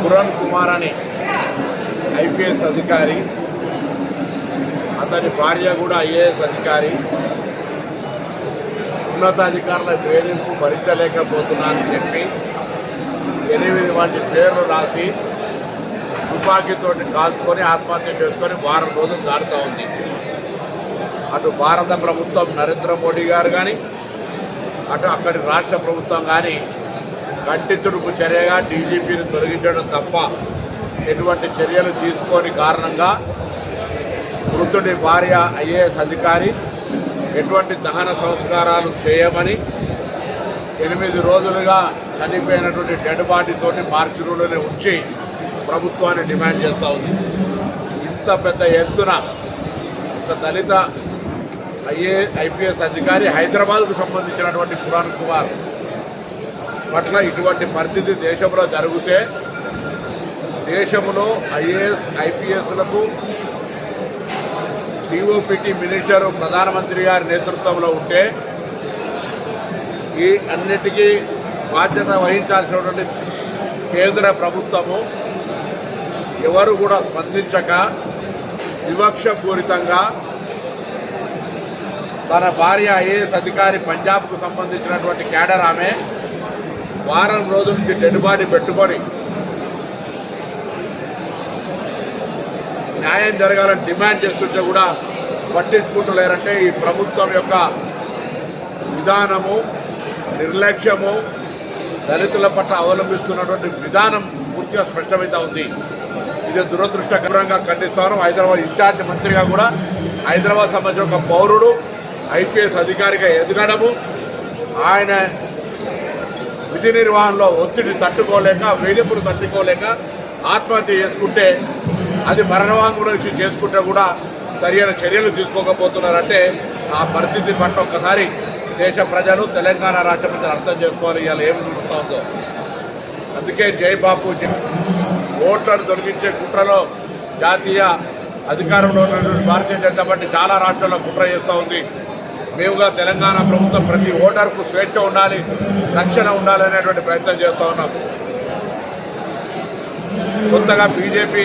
పురణ్ కుమార్ అని ఐపీఎస్ అధికారి అతని భార్య కూడా ఐఏఎస్ అధికారి. ఉన్నతాధికారుల వేధింపు భరించలేకపోతున్నానని చెప్పి ఎనిమిది మంది పేర్లు రాసి తుపాకీతోటి కాల్చుకొని ఆత్మహత్య చేసుకొని వారం రోజులు దాడుతూ ఉంది. అటు భారత ప్రభుత్వం నరేంద్ర మోడీ గారు కానీ అటు అక్కడి రాష్ట్ర ప్రభుత్వం కానీ కంటి తుడుపు చర్యగా డీజీపీని తొలగించడం తప్ప ఎటువంటి చర్యలు తీసుకోని కారణంగా మృతుడి భార్య ఐఏఎస్ అధికారి ఎటువంటి దహన సంస్కారాలు చేయమని ఎనిమిది రోజులుగా చనిపోయినటువంటి డెడ్ బాడీతోటి మార్చి రోడ్లోనే ఉంచి ప్రభుత్వాన్ని డిమాండ్ చేస్తూ ఉంది. ఇంత పెద్ద ఎత్తున ఒక దళిత ఐఏ ఐపీఎస్ అధికారి హైదరాబాద్కు సంబంధించినటువంటి పురాణ్ కుమార్ పట్ల ఇటువంటి పరిస్థితి దేశంలో జరిగితే దేశంలో ఐఏఎస్ ఐపీఎస్లకు డిఓపిటి మినిస్టర్ ప్రధానమంత్రి గారి నేతృత్వంలో ఉంటే ఈ అన్నిటికీ బాధ్యత వహించాల్సినటువంటి కేంద్ర ప్రభుత్వము ఎవరు కూడా స్పందించక వివక్షపూరితంగా తన భార్య ఐఏఎస్ అధికారి పంజాబ్కు సంబంధించినటువంటి క్యాడర్ ఆమె వారం రోజుల నుంచి డెడ్ బాడీ పెట్టుకొని న్యాయం జరగాలని డిమాండ్ చేస్తుంటే కూడా పట్టించుకుంటూ లేరంటే ఈ ప్రభుత్వం యొక్క విధానము నిర్లక్ష్యము దళితుల పట్ల అవలంబిస్తున్నటువంటి విధానం పూర్తిగా స్పష్టమైతే ఉంది. ఇది దురదృష్టకరంగా ఖండిస్తాను. హైదరాబాద్ ఇన్ఛార్జ్ మంత్రిగా కూడా హైదరాబాద్ సంబంధించిన ఒక పౌరుడు ఐపీఎస్ అధికారిగా ఎదగడము ఆయన విధి నిర్వహణలో ఒత్తిడి తట్టుకోలేక వేధింపులు తట్టుకోలేక ఆత్మహత్య చేసుకుంటే అది మరణవాంగుడు ఇచ్చి చేసుకుంటే కూడా సరైన చర్యలు తీసుకోకపోతున్నారంటే ఆ పరిస్థితి పట్ల ఒక్కసారి దేశ ప్రజలు తెలంగాణ రాష్ట్ర ప్రజలు అర్థం చేసుకోవాలి. ఇవాళ ఏమి జరుగుతుందో అందుకే జై ఓట్లను తొలగించే కుట్రలో జాతీయ అధికారంలో ఉన్నటువంటి భారతీయ జనతా పార్టీ చాలా రాష్ట్రాల్లో కుట్ర చేస్తూ ఉంది. మేముగా తెలంగాణ ప్రభుత్వం ప్రతి ఓటర్కు స్వేచ్ఛ ఉండాలి రక్షణ ఉండాలనేటువంటి ప్రయత్నం చేస్తూ ఉన్నాం. కొత్తగా బీజేపీ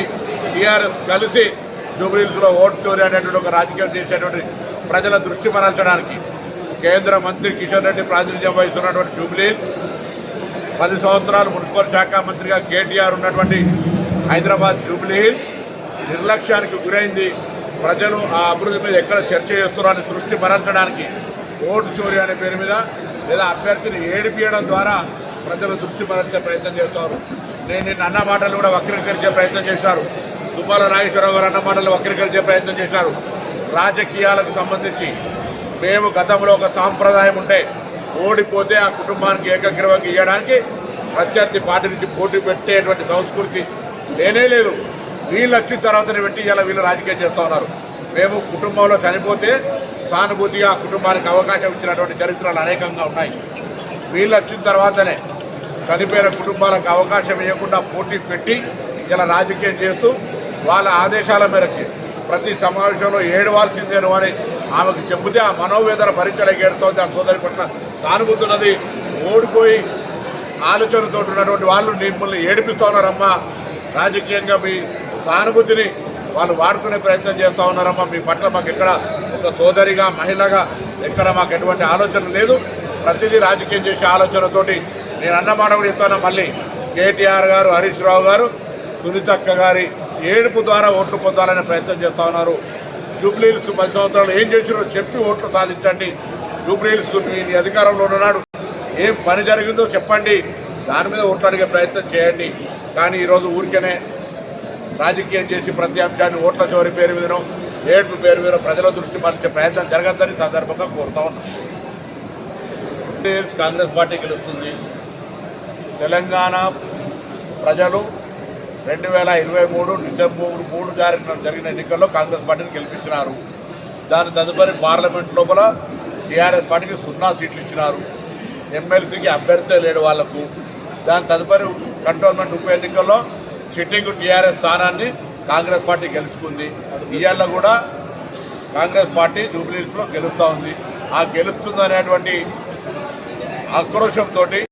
టీఆర్ఎస్ కలిసి జూబ్లీస్లో ఓటు చోరీ అనేటువంటి ఒక రాజకీయం చేసేటువంటి ప్రజల దృష్టి మరల్చడానికి కేంద్ర మంత్రి కిషన్ రెడ్డి ప్రాతినిధ్యం వహిస్తున్నటువంటి జూబ్లీస్ పది సంవత్సరాలు మున్సిపల్ శాఖ మంత్రిగా కేటీఆర్ ఉన్నటువంటి హైదరాబాద్ జూబ్లీ హిల్స్ నిర్లక్ష్యానికి గురైంది ప్రజలు ఆ అభివృద్ధి మీద ఎక్కడ చర్చ చేస్తున్నారని దృష్టి మరల్చడానికి ఓటు చోరీ అనే పేరు మీద లేదా అభ్యర్థిని ఏడిపియడం ద్వారా ప్రజలు దృష్టి మరల్చే ప్రయత్నం చేస్తారు. నేను నిన్న అన్న మాటలు కూడా వక్రీకరించే ప్రయత్నం చేశారు. తుమ్మల నాగేశ్వరరావు గారు అన్న మాటలు వక్రీకరించే ప్రయత్నం చేశారు. రాజకీయాలకు సంబంధించి మేము గతంలో ఒక సాంప్రదాయం ఉంటే ఓడిపోతే ఆ కుటుంబానికి ఏకగ్రీవంగా ఇవ్వడానికి ప్రత్యర్థి పార్టీ నుంచి పోటీ పెట్టేటువంటి సంస్కృతి లేనే లేదు. వీళ్ళు వచ్చిన తర్వాతనే పెట్టి ఇలా వీళ్ళు రాజకీయం చేస్తూ ఉన్నారు. మేము కుటుంబంలో చనిపోతే సానుభూతిగా కుటుంబానికి అవకాశం ఇచ్చినటువంటి చరిత్రలు అనేకంగా ఉన్నాయి. వీళ్ళు వచ్చిన తర్వాతనే చనిపోయిన కుటుంబాలకు అవకాశం ఇవ్వకుండా పోటీ పెట్టి ఇలా రాజకీయం చేస్తూ వాళ్ళ ఆదేశాల మేరకు ప్రతి సమావేశంలో ఏడవాల్సిందేను అని ఆమెకు చెబితే ఆ మనోవేదన భరించలేక ఏడుతోంది ఆ సోదరి పట్ల సానుభూతి ఉన్నది. ఓడిపోయి ఆలోచనతో ఉన్నటువంటి వాళ్ళు మిమ్మల్ని ఏడిపిస్తూ ఉన్నారమ్మా. రాజకీయంగా మీ సానుభూతిని వాళ్ళు వాడుకునే ప్రయత్నం చేస్తూ ఉన్నారమ్మా. మీ పట్ల మాకు ఎక్కడ ఒక సోదరిగా మహిళగా ఎక్కడ మాకు ఎటువంటి ఆలోచన లేదు. ప్రతిదీ రాజకీయం చేసే ఆలోచనతోటి నేను అన్నమాట కూడా చెప్తాను. మళ్ళీ కేటీఆర్ గారు హరీష్ రావు గారు సునీతక్క గారి ఏడుపు ద్వారా ఓట్లు పొందాలనే ప్రయత్నం చేస్తూ ఉన్నారు. జూబ్లీహిల్స్కు పది సంవత్సరాలు ఏం చేసినో చెప్పి ఓట్లు సాధించండి. జూబ్లీహిల్స్కు మీ అధికారంలో ఉన్నాడు ఏం పని జరిగిందో చెప్పండి. దాని మీద ఓట్లు అడిగే ప్రయత్నం చేయండి. కానీ ఈరోజు ఊరికనే రాజకీయం చేసి ప్రతి అంశాన్ని ఓట్ల చోరీ పేరు మీదనో ఏడుపు పేరు మీద ప్రజల దృష్టి మరల్చే ప్రయత్నం జరగద్దని సందర్భంగా కోరుతా ఉన్నాం. కాంగ్రెస్ పార్టీ గెలుస్తుంది. తెలంగాణ ప్రజలు రెండు వేల ఇరవై మూడు డిసెంబర్ మూడు జరిగిన జరిగిన ఎన్నికల్లో కాంగ్రెస్ పార్టీని గెలిపించినారు. దాని తదుపరి పార్లమెంట్ లోపల టీఆర్ఎస్ పార్టీకి సున్నా సీట్లు ఇచ్చినారు. ఎమ్మెల్సీకి అభ్యర్థి లేడు వాళ్ళకు. దాని తదుపరి కంటోన్మెంట్ ఉప ఎన్నికల్లో సిట్టింగ్ టీఆర్ఎస్ స్థానాన్ని కాంగ్రెస్ పార్టీ గెలుచుకుంది. ఇవాళ కూడా కాంగ్రెస్ పార్టీ జూబ్లీస్లో గెలుస్తూ ఉంది. ఆ గెలుస్తుంది అనేటువంటి ఆక్రోశంతో